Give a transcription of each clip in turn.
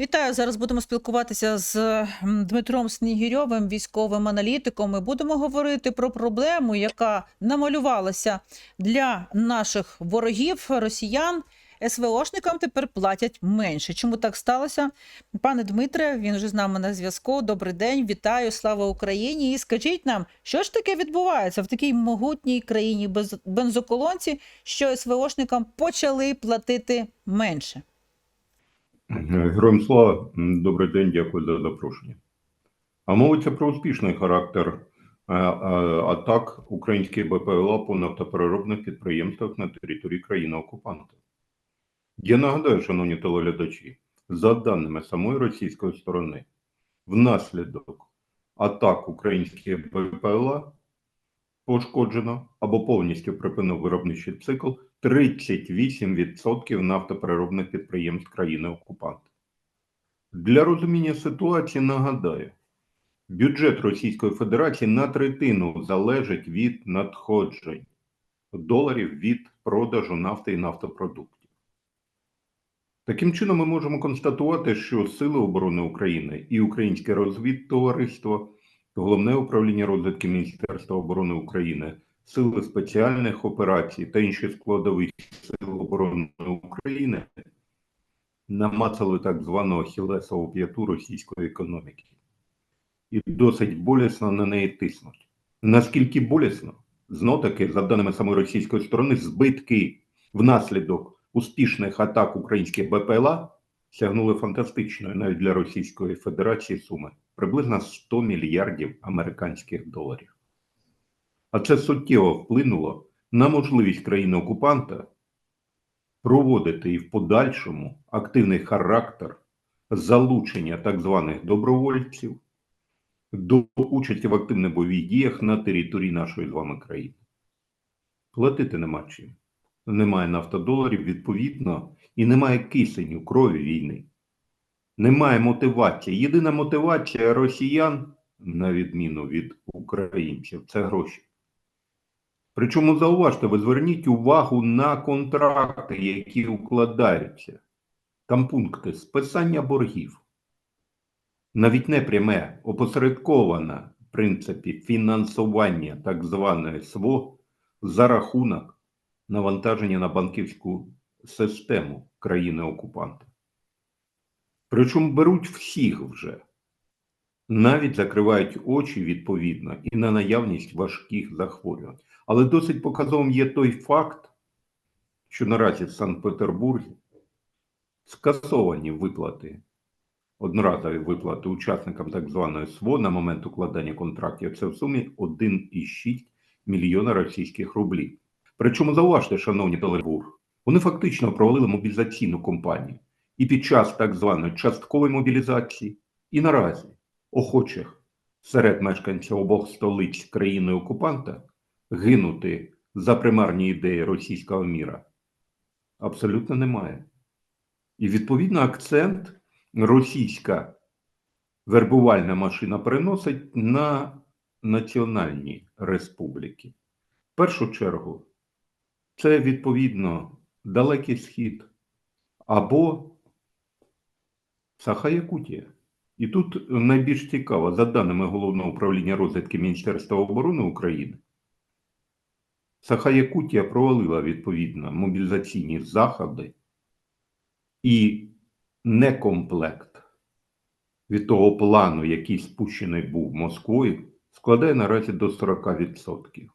Вітаю. Зараз будемо спілкуватися з Дмитром Снігірьовим, військовим аналітиком. І будемо говорити про проблему, яка намалювалася для наших ворогів, росіян. СВОшникам тепер платять менше. Чому так сталося? Пане Дмитре, він вже з нами на зв'язку. Добрий день, вітаю, слава Україні! І скажіть нам, що ж таке відбувається в такій могутній країні без бензоколонці, що СВОшникам почали платити менше? Героям слава, добрий день, дякую за запрошення. А мовиться про успішний характер е, е, атак українських БПЛА по нафтопереробних підприємствах на території країни-окупанта. Я нагадаю, шановні телеглядачі, за даними самої російської сторони, внаслідок атак українських БПЛА пошкоджено або повністю припинив виробничий цикл 38% нафтопереробних підприємств країни-окупанта. Для розуміння ситуації нагадаю, бюджет Російської Федерації на третину залежить від надходжень доларів від продажу нафти і нафтопродуктів. Таким чином, ми можемо констатувати, що Сили оборони України і Українське розвідтовариство, Головне управління розвідки Міністерства оборони України, Сили спеціальних операцій та інші складові Сил оборони України намацали так звану ахілесову п'яту російської економіки. І досить болісно на неї тиснуть. Наскільки болісно? Знов таки, за даними самої російської сторони, збитки внаслідок успішних атак українських БПЛА сягнули фантастичної навіть для Російської Федерації суми приблизно 100 мільярдів американських доларів. А це суттєво вплинуло на можливість країни-окупанта проводити і в подальшому активний характер залучення так званих добровольців до участі в активних бойових діях на території нашої з вами країни. Платити нема чим. Немає нафтодоларів, відповідно, і немає кисеню крові війни. Немає мотивації. Єдина мотивація росіян, на відміну від українців, це гроші. Причому зауважте, ви зверніть увагу на контракти, які укладаються. Там пункти списання боргів. Навіть не пряме, опосередковане в принципі фінансування так званої СВО за рахунок навантаження на банківську систему країни-окупанта. Причому беруть всіх вже, навіть закривають очі відповідно і на наявність важких захворювань. Але досить показовим є той факт, що наразі в Санкт-Петербурзі скасовані виплати, одноразові виплати учасникам так званої СВО на момент укладання контрактів. Це в сумі 1,6 мільйона російських рублів. Причому зауважте, шановні телебур, вони фактично провалили мобілізаційну кампанію і під час так званої часткової мобілізації, і наразі охочих серед мешканців обох столиць країни окупанта гинути за примарні ідеї російського міра абсолютно немає. І відповідно акцент російська вербувальна машина переносить на національні республіки. В першу чергу, це відповідно Далекий Схід або Саха-Якутія. І тут найбільш цікаво, за даними Головного управління розвідки Міністерства оборони України, Саха-Якутія провалила відповідно мобілізаційні заходи і некомплект від того плану, який спущений був Москвою, складає наразі до 40%.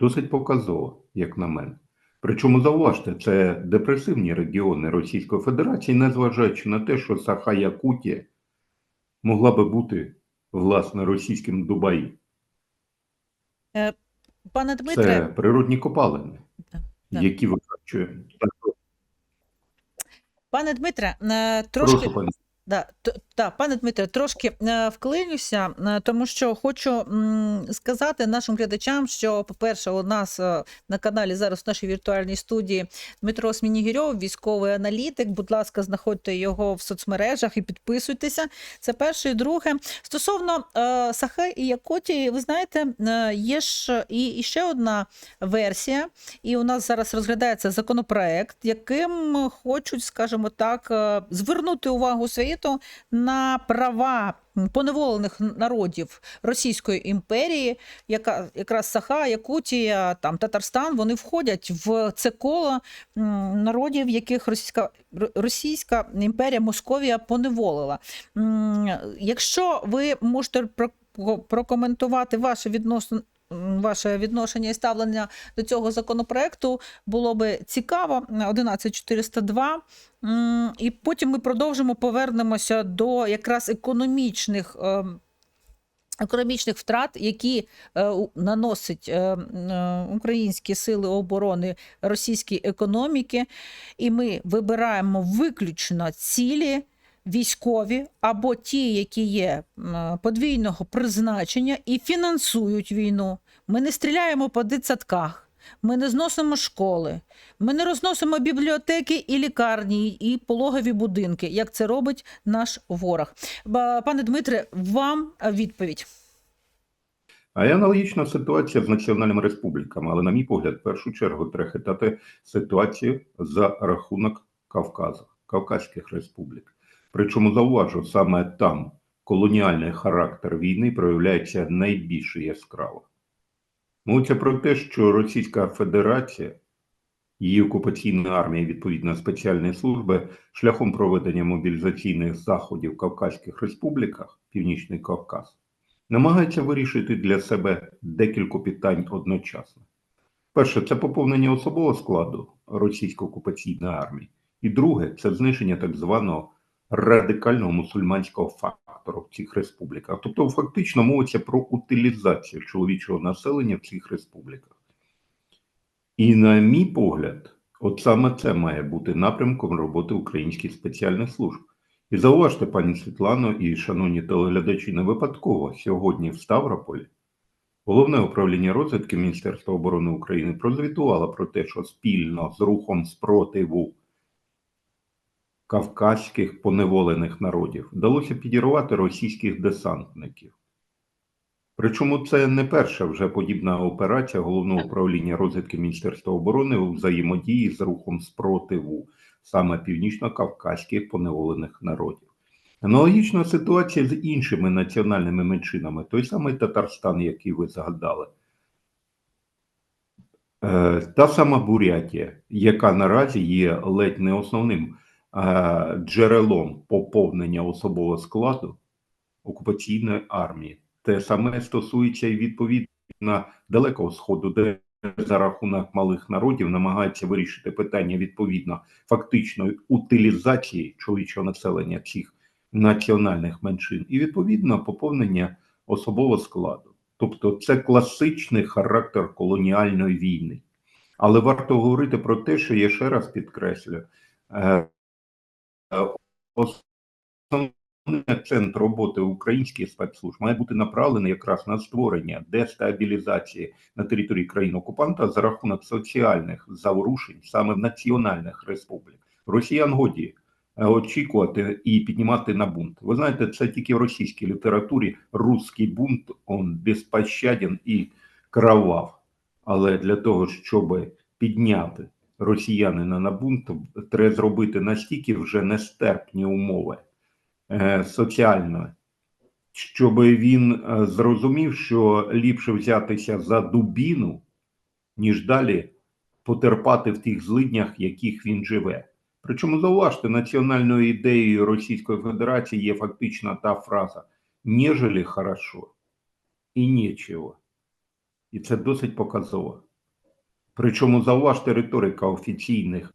Досить показово, як на мене. Причому зауважте, це депресивні регіони Російської Федерації, незважаючи на те, що Саха-Якутія могла би бути власне російським Дубаї. Е, Пане Дмитре, Це природні копалини, Так, так. які викачують. пане Дмитре, е, трошки Прошу, пані. Да, Так, пане Дмитре, трошки е, вклинюся, е, тому що хочу сказати нашим глядачам, що, по-перше, у нас е, на каналі зараз в нашій віртуальній студії Дмитро Смінігірьов, військовий аналітик. Будь ласка, знаходьте його в соцмережах і підписуйтеся. Це перше. І друге. Стосовно е, Сахи і Якутії, ви знаєте, є ж і, ще одна версія, і у нас зараз розглядається законопроект, яким хочуть, скажімо так, звернути увагу світу права поневолених народів Російської імперії, яка якраз Саха, Якутія, там Татарстан, вони входять в це коло народів, яких Російська Російська імперія Московія поневолила. Якщо ви можете про- прокоментувати ваше відносно. Ваше відношення і ставлення до цього законопроекту було би цікаво. 11402. М, І потім ми продовжимо повернемося до якраз економічних. ем, Економічних втрат, які е, наносить е, е, українські сили оборони російській економіки, і ми вибираємо виключно цілі військові або ті, які є подвійного призначення і фінансують війну. Ми не стріляємо по дитсадках. Ми не зносимо школи, ми не розносимо бібліотеки і лікарні, і пологові будинки, як це робить наш ворог. Пане Дмитре, вам відповідь. А є аналогічна ситуація з національними республіками, але, на мій погляд, в першу чергу треба хитати ситуацію за рахунок Кавказу, Кавказьких республік. Причому зауважу, саме там колоніальний характер війни проявляється найбільш яскраво. Мовиться про те, що Російська Федерація, її окупаційна армія, відповідно спеціальні служби, шляхом проведення мобілізаційних заходів в Кавказьких республіках, Північний Кавказ, намагається вирішити для себе декілька питань одночасно. Перше, це поповнення особового складу російської окупаційної армії, і друге це зниження так званого радикального мусульманського фактору в цих республіках. Тобто, фактично мовиться про утилізацію чоловічого населення в цих республіках. І, на мій погляд, от саме це має бути напрямком роботи українських спеціальних служб. І зауважте, пані Світлано і шановні телеглядачі, не випадково сьогодні в Ставрополі Головне управління розвідки Міністерства оборони України прозвітувало про те, що спільно з рухом спротиву кавказьких поневолених народів вдалося підірвати російських десантників. Причому це не перша вже подібна операція головного управління розвідки Міністерства оборони у взаємодії з рухом спротиву саме північно-кавказьких поневолених народів. Аналогічна ситуація з іншими національними меншинами, той самий Татарстан, який ви згадали. Е, Та сама Бурятія, яка наразі є ледь не основним джерелом поповнення особового складу окупаційної армії. Те саме стосується і відповідно Далекого Сходу, де за рахунок малих народів намагаються вирішити питання відповідно фактичної утилізації чоловічого населення цих національних меншин і відповідно поповнення особового складу. Тобто це класичний характер колоніальної війни. Але варто говорити про те, що я ще раз підкреслю, е, е, основний акцент роботи українських спецслужб має бути направлений якраз на створення дестабілізації на території країн-окупанта за рахунок соціальних заворушень саме в національних республіках. Росіян годі е, очікувати і піднімати на бунт. Ви знаєте, це тільки в російській літературі русський бунт, он безпощаден і кровав. Але для того, щоб підняти росіянина на бунт, треба зробити настільки вже нестерпні умови е, соціально, щоб він е, зрозумів, що ліпше взятися за дубіну, ніж далі потерпати в тих злиднях, в яких він живе. Причому зауважте, національною ідеєю Російської Федерації є фактично та фраза «нежели хорошо і нічого. І це досить показово. Причому зауважте риторика офіційних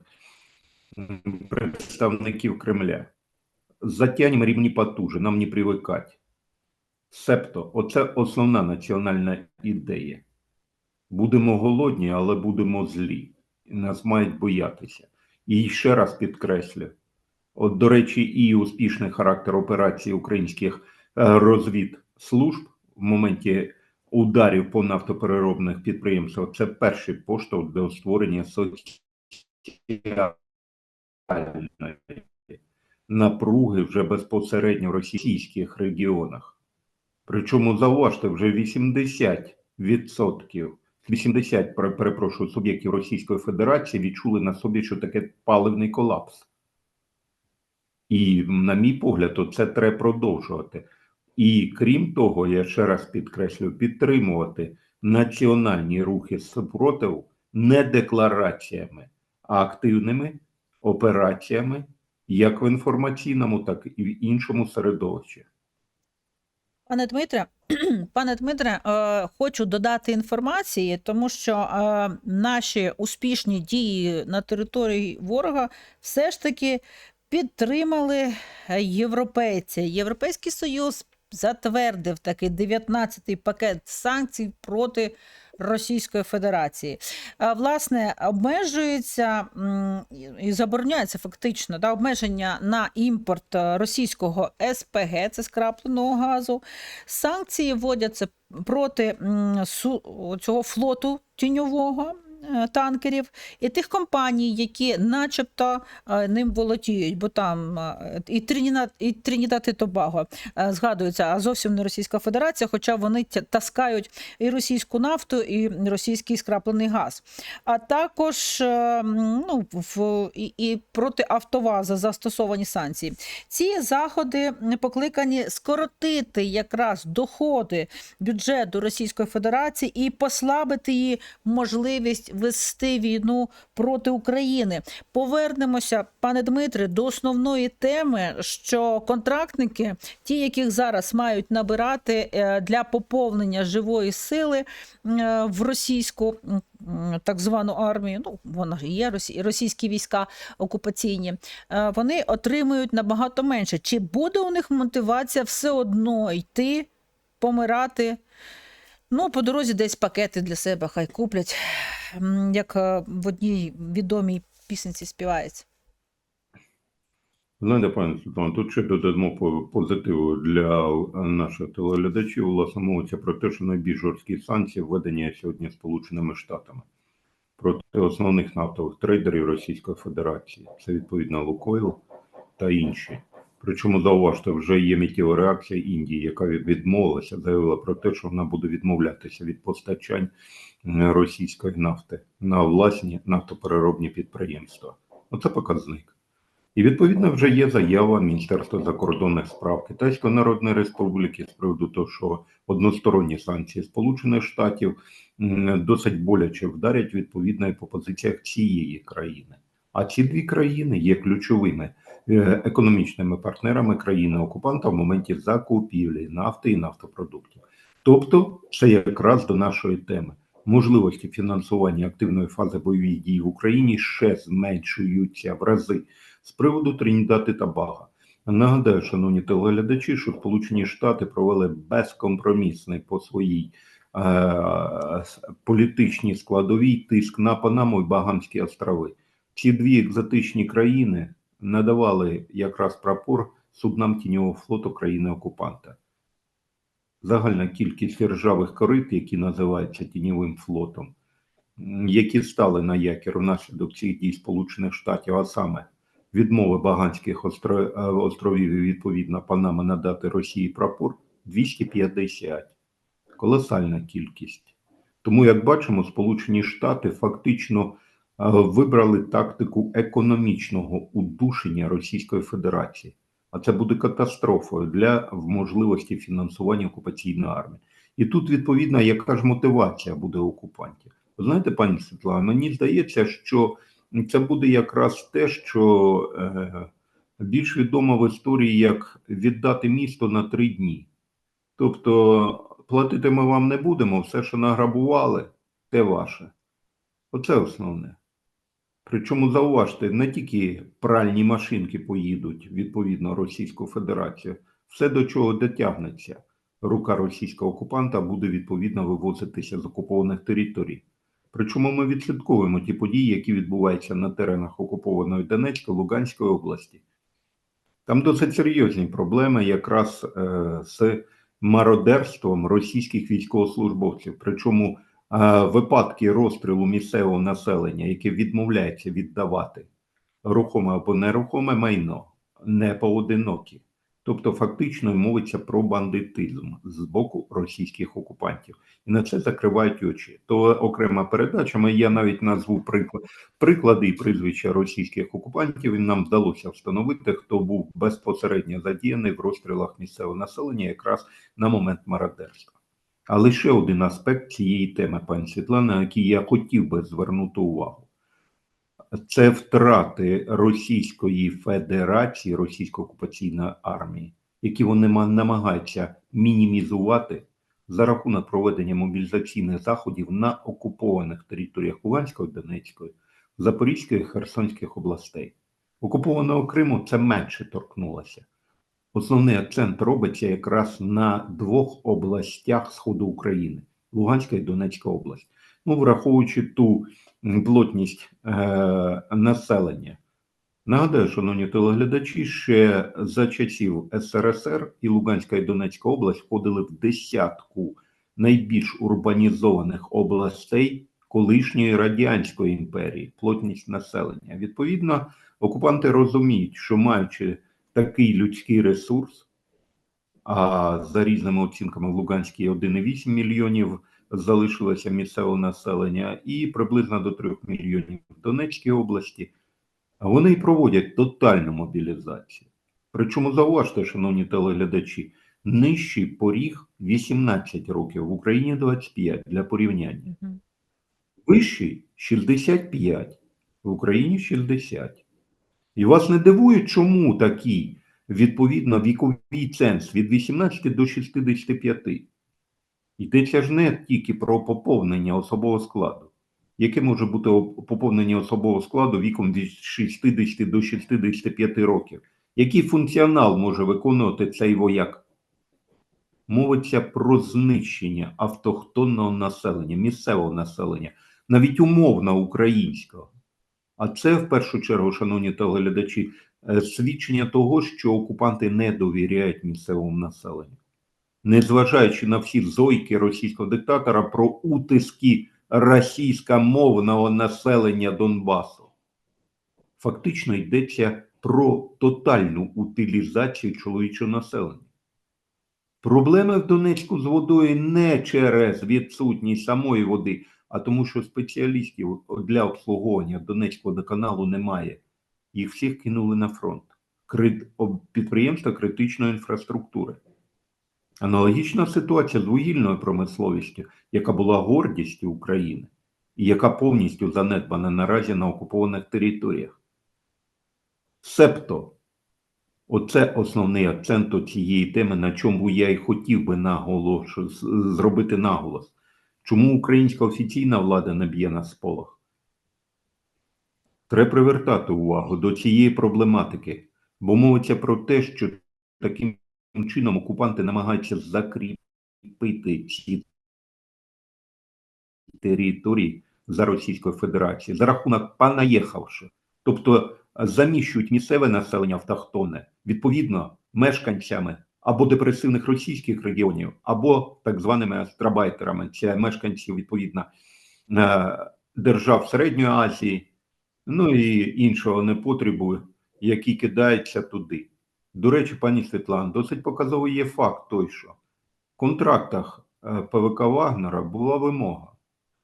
представників Кремля. Затянем ремні потуже, нам не привикати. Себто, оце основна національна ідея. Будемо голодні, але будемо злі. І нас мають боятися. І ще раз підкреслю: От, до речі, і успішний характер операції українських е, розвідслужб в моменті ударів по нафтопереробних підприємствах це перший поштовх до створення соціальної напруги вже безпосередньо в російських регіонах. Причому зауважте, вже 80%, 80, пере- перепрошую, суб'єктів Російської Федерації відчули на собі, що таке паливний колапс. І, на мій погляд, це треба продовжувати. І крім того, я ще раз підкреслюю, підтримувати національні рухи супротиву не деклараціями, а активними операціями, як в інформаційному, так і в іншому середовищі. Пане Дмитре, пане Дмитре, е, хочу додати інформації, тому що е, наші успішні дії на території ворога все ж таки підтримали європейці. Європейський Союз затвердив такий 19-й пакет санкцій проти Російської Федерації. А, Власне, обмежується і- забороняється фактично да, обмеження на імпорт е, російського СПГ, це скрапленого газу. Санкції вводяться проти су- цього флоту тіньового. Е, Танкерів і тих компаній, які начебто е, ним володіють, бо там е, і Тринідад, і Тринідад і Тобаго згадуються, а зовсім не Російська Федерація, хоча вони таскають і російську нафту, і російський скраплений газ. А також ну, в, і, і проти Автоваза застосовані санкції. Ці заходи покликані скоротити якраз доходи бюджету Російської Федерації і послабити її можливість вести війну проти України. Повернемося, пане Дмитре, до основної теми, що контрактники, ті, яких зараз мають набирати е, для поповнення живої сили е, в російську так звану армію, ну вона ж є російські війська окупаційні, е, вони отримують набагато менше. Чи буде у них мотивація все одно йти, помирати? Ну, по дорозі десь пакети для себе хай куплять, як е, в одній відомій пісенці співається. Знаєте, пане Світлано, тут ще додамо по- позитиву для наших телеглядачів. Власне, мовиться про те, що найбільш жорсткі санкції введені сьогодні Сполученими Штатами проти основних нафтових трейдерів Російської Федерації. Це відповідно Лукойл та інші. Причому зауважте, вже є миттєва реакція Індії, яка відмовилася, заявила про те, що вона буде відмовлятися від постачань російської нафти на власні нафтопереробні підприємства. Оце показник. І відповідно вже є заява Міністерства закордонних справ Китайської Народної Республіки з приводу того, що односторонні санкції Сполучених Штатів досить боляче вдарять відповідно по позиціях цієї країни. А ці дві країни є ключовими е, економічними партнерами країни окупанта в моменті закупівлі нафти і нафтопродуктів. Тобто, це якраз до нашої теми. Можливості фінансування активної фази бойових дій в Україні ще зменшуються в рази з приводу Тринідад та Бага. Нагадаю, шановні телеглядачі, що Сполучені Штати провели безкомпромісний по своїй е, політичній складовій тиск на Панаму і Багамські острови. Ці дві екзотичні країни надавали якраз прапор суднам тіньового флоту країни-окупанта. Загальна кількість ржавих корит, які називаються тіньовим флотом, які стали на якір внаслідок цих дій Сполучених Штатів, а саме відмови Баганських е, островів і відповідно Панама надати Росії прапор 250. Колосальна кількість. Тому, як бачимо, Сполучені Штати фактично вибрали тактику економічного удушення Російської Федерації. А це буде катастрофою для можливості фінансування окупаційної армії. І тут, відповідно, яка ж мотивація буде окупантів? Ви знаєте, пані Світлана, мені здається, що це буде якраз те, що е, більш відомо в історії як віддати місто на три дні. Тобто платити ми вам не будемо, все, що награбували, те ваше. Оце основне. Причому зауважте, не тільки пральні машинки поїдуть відповідно Російську Федерацію, все до чого дотягнеться. Рука російського окупанта буде відповідно вивозитися з окупованих територій. Причому ми відслідковуємо ті події, які відбуваються на теренах окупованої Донецької, Луганської області. Там досить серйозні проблеми якраз е, з мародерством російських військовослужбовців. Причому випадки розстрілу місцевого населення, яке відмовляється віддавати рухоме або нерухоме майно, не поодинокі. Тобто, фактично мовиться про бандитизм з боку російських окупантів, і на це закривають очі. То окрема передача. Ми я навіть назву приклад приклади і прізвища російських окупантів. І нам вдалося встановити, хто був безпосередньо задіяний в розстрілах місцевого населення, якраз на момент мародерства. А лише один аспект цієї теми, пані Світлана, на який я хотів би звернути увагу. Це втрати Російської Федерації, Російської окупаційної армії, які вони намагаються мінімізувати за рахунок проведення мобілізаційних заходів на окупованих територіях Луганської, Донецької, Запорізької Херсонських областей. Окупованого Криму це менше торкнулося. Основний акцент робиться якраз на двох областях Сходу України Луганська і Донецька область. Ну, враховуючи ту плотність е, населення. Нагадаю, шановні телеглядачі, ще за часів СРСР і Луганська і Донецька область входили в десятку найбільш урбанізованих областей колишньої радянської імперії, плотність населення. Відповідно, окупанти розуміють, що маючи такий людський ресурс, а за різними оцінками в Луганській 1,8 мільйонів залишилося місцевого населення, і приблизно до 3 мільйонів в Донецькій області. Вони проводять тотальну мобілізацію. Причому зауважте, шановні телеглядачі, нижчий поріг 18 років, в Україні 25 для порівняння. Вищий 65, в Україні 60. І вас не дивує, чому такий, відповідно, віковий ценз від 18 до 65. Йдеться ж не тільки про поповнення особового складу. Яке може бути поповнення особового складу віком від 60 до 65 років? Який функціонал може виконувати цей вояк? Мовиться про знищення автохтонного населення, місцевого населення, навіть умовно українського. А це в першу чергу, шановні телеглядачі, е, свідчення того, що окупанти не довіряють місцевому населенню, незважаючи на всі зойки російського диктатора про утиски російськомовного населення Донбасу. Фактично йдеться про тотальну утилізацію чоловічого населення. Проблеми в Донецьку з водою не через відсутність самої води, а тому, що спеціалістів для обслуговування Донецького водоканалу немає. Їх всіх кинули на фронт. Підприємства критичної інфраструктури. Аналогічна ситуація з вугільною промисловістю, яка була гордістю України і яка повністю занедбана наразі на окупованих територіях. Себто, оце основний акцент цієї теми, на чому я і хотів би наголош... з- зробити наголос. Чому українська офіційна влада не б'є на сполох? Треба привертати увагу до цієї проблематики, бо мовиться про те, що таким чином окупанти намагаються закріпити ці території за Російською Федерацією за рахунок понаїхавши. Тобто е, заміщують місцеве населення автохтоне, відповідно, мешканцями або депресивних російських регіонів, або так званими астрабайтерами, це мешканці, відповідно, е, держав Середньої Азії, ну і іншого непотребу, які кидаються туди. До речі, пані Світлана, досить показовий є факт той, що в контрактах е, ПВК Вагнера була вимога,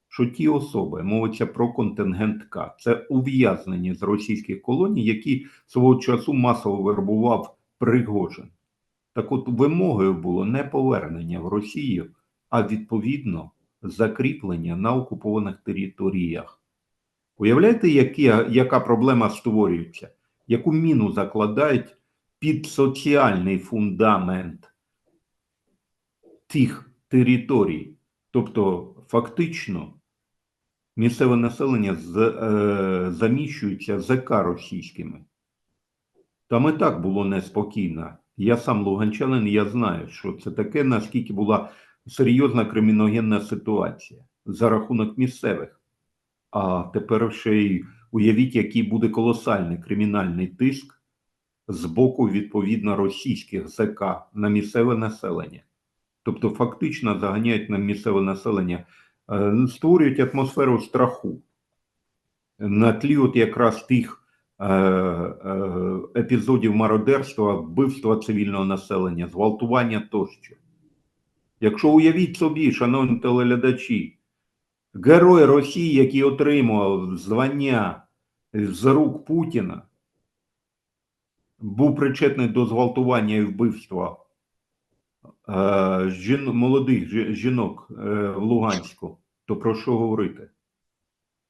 що ті особи, мовиться про контингент К, це ув'язнені з російських колоній, які свого часу масово вербував Пригожин. Так от вимогою було не повернення в Росію, а відповідно закріплення на окупованих територіях. Уявляєте, які, яка проблема створюється, яку міну закладають під соціальний фундамент тих територій? Тобто, фактично, місцеве населення з, е, заміщується ЗК російськими. Там і так було неспокійно. Я сам луганчанин, я знаю, що це таке, наскільки була серйозна криміногенна ситуація за рахунок місцевих. А тепер ще й уявіть, який буде колосальний кримінальний тиск з боку відповідно російських ЗК на місцеве населення. Тобто фактично заганяють на місцеве населення, е, створюють атмосферу страху на тлі от якраз тих епізодів мародерства, вбивства цивільного населення, зґвалтування тощо. Якщо уявіть собі, шановні телеглядачі, герой Росії, який отримував звання з рук Путіна, був причетний до зґвалтування і вбивства е, жін, молодих жінок е, в Луганську, то про що говорити?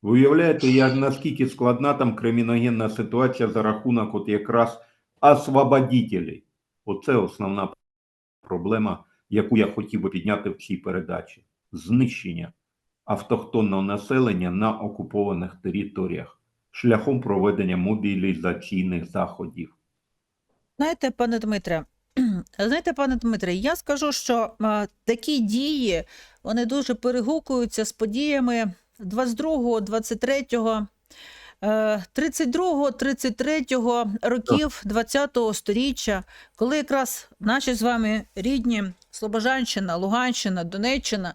Ви уявляєте, як наскільки складна там криміногенна ситуація за рахунок от якраз освободителей? Оце основна проблема, яку я хотів би підняти в цій передачі: знищення автохтонного населення на окупованих територіях шляхом проведення мобілізаційних заходів. Знаєте, пане Дмитре, знаєте, пане Дмитре, я скажу, що е, такі дії вони дуже перегукуються з подіями 22-го, 23-го, е, 32-го, 33-го років 20-го сторіччя, коли якраз наші з вами рідні Слобожанщина, Луганщина, Донеччина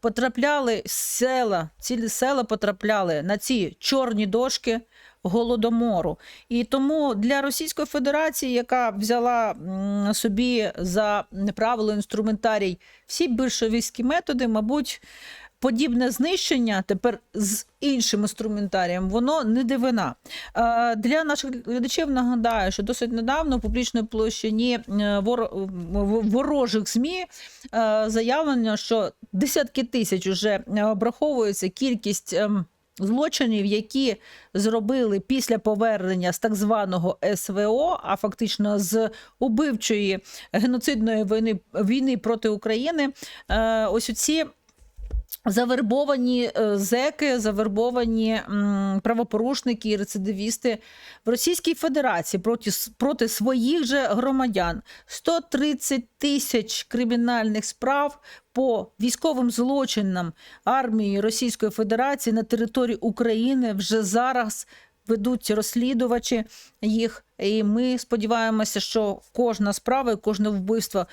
потрапляли з села, цілі села потрапляли на ці чорні дошки голодомору. І тому для Російської Федерації, яка взяла собі за правило інструментарій всі більшовістські методи, мабуть, подібне знищення тепер з іншим інструментарієм, воно не дивина. Е, Для наших глядачів нагадаю, що досить недавно в публічній площині е, ворожих ЗМІ е, заявлено, що десятки тисяч вже обраховується кількість. ем, Злочинів, які зробили після повернення з так званого СВО, а фактично з убивчої геноцидної війни, війни проти України, ось ці завербовані е, зеки, завербовані правопорушники і рецидивісти в Російській Федерації проти, проти своїх же громадян. 130 тисяч кримінальних справ по військовим злочинам армії Російської Федерації на території України вже зараз ведуть розслідувачі їх. І ми сподіваємося, що кожна справа, і кожне вбивство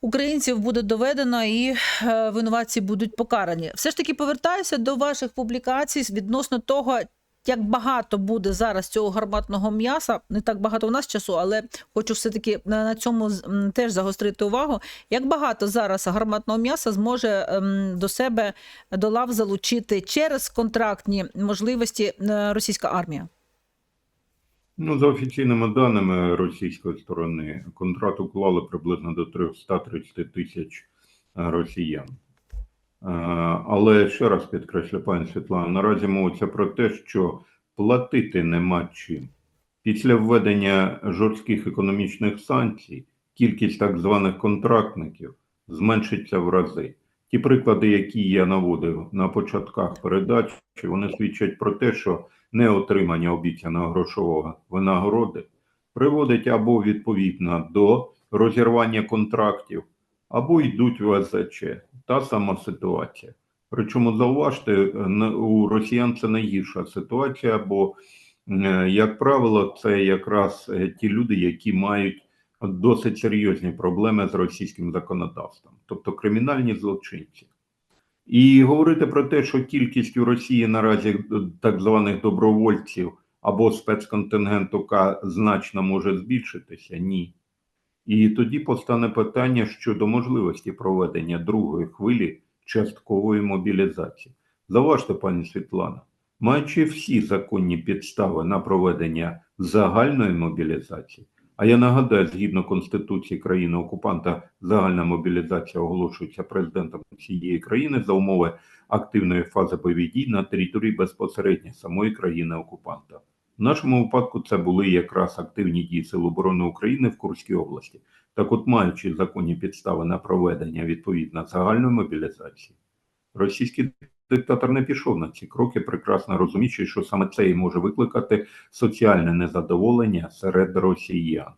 українців буде доведено і е, винуватці будуть покарані. Все ж таки повертаюся до ваших публікацій відносно того. Як багато буде зараз цього гарматного м'яса, не так багато у нас часу, але хочу все-таки на цьому теж загострити увагу. Як багато зараз гарматного м'яса зможе ем, до себе до лав залучити через контрактні можливості е, російська армія? Ну, за офіційними даними російської сторони, контракт уклали приблизно до 330 тисяч е, росіян. Е, Але ще раз підкреслю, пані Світлана, наразі мовиться про те, що платити нема чим. Після введення жорстких економічних санкцій кількість так званих контрактників зменшиться в рази. Ті приклади, які я наводив на початках передачі, вони свідчать про те, що неотримання обіцяної грошового винагороди приводить або відповідно до розірвання контрактів, або йдуть в СЗЧ. Та сама ситуація. Причому зауважте, у росіян це найгірша ситуація, бо, як правило, це якраз е, ті люди, які мають досить серйозні проблеми з російським законодавством, тобто кримінальні злочинці. І говорити про те, що кількість у Росії наразі так званих добровольців або спецконтингенту К значно може збільшитися, ні. І тоді постане питання щодо можливості проведення другої хвилі часткової мобілізації. Заважте, пані Світлана, маючи всі законні підстави на проведення загальної мобілізації, а я нагадаю, згідно Конституції країни-окупанта, загальна мобілізація оголошується президентом цієї країни за умови активної фази бойових дій на території безпосередньо самої країни-окупанта. В нашому випадку це були якраз активні дії Сил оборони України в Курській області. Так от, маючи законні підстави на проведення відповідно загальної мобілізації, російський диктатор не пішов на ці кроки, прекрасно розуміючи, що саме це і може викликати соціальне незадоволення серед росіян.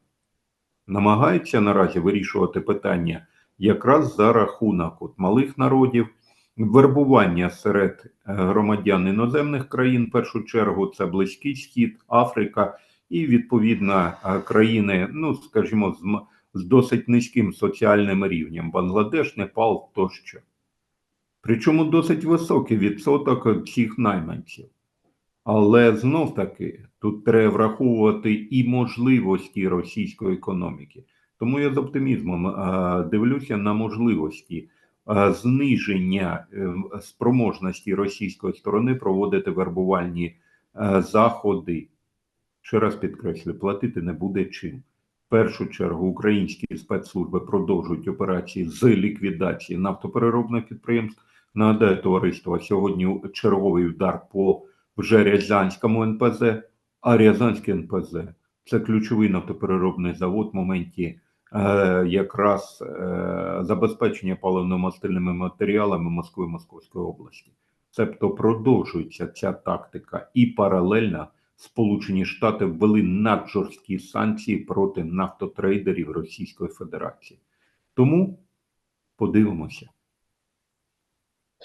Намагається наразі вирішувати питання якраз за рахунок от малих народів, вербування серед е, громадян іноземних країн, в першу чергу, це Близький Схід, Африка і відповідно е, країни, ну скажімо, з, з досить низьким соціальним рівнем Бангладеш, Непал тощо. Причому досить високий відсоток цих найманців. Але знов таки тут треба враховувати і можливості російської економіки. Тому я з оптимізмом дивлюся на можливості зниження е, спроможності російської сторони проводити вербувальні е, заходи. Ще раз підкреслю, платити не буде чим. В першу чергу українські спецслужби продовжують операції з ліквідації нафтопереробних підприємств. Нагадаю, товариство, сьогодні черговий удар по вже Рязанському НПЗ, а Рязанський НПЗ це ключовий нафтопереробний завод в моменті е, якраз е, забезпечення паливно-мастильними матеріалами Москви Московської області. Тобто продовжується ця тактика, і паралельно Сполучені Штати ввели наджорсткі санкції проти нафтотрейдерів Російської Федерації. Тому подивимося.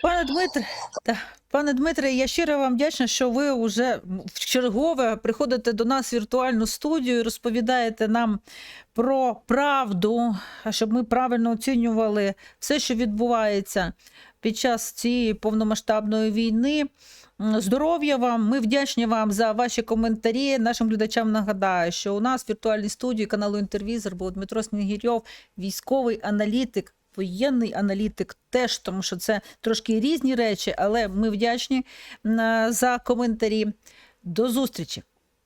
Пане Дмитре, та, пане Дмитре, я щиро вам вдячна, що ви вже в чергове приходите до нас в віртуальну студію розповідаєте нам про правду, щоб ми правильно оцінювали все, що відбувається під час цієї повномасштабної війни. Здоров'я вам, ми вдячні вам за ваші коментарі. Нашим глядачам нагадаю, що у нас в віртуальній студії каналу Інтервізор був Дмитро Снігірьов, військовий аналітик, воєнний аналітик теж, тому що це трошки різні речі, але ми вдячні за коментарі. До зустрічі!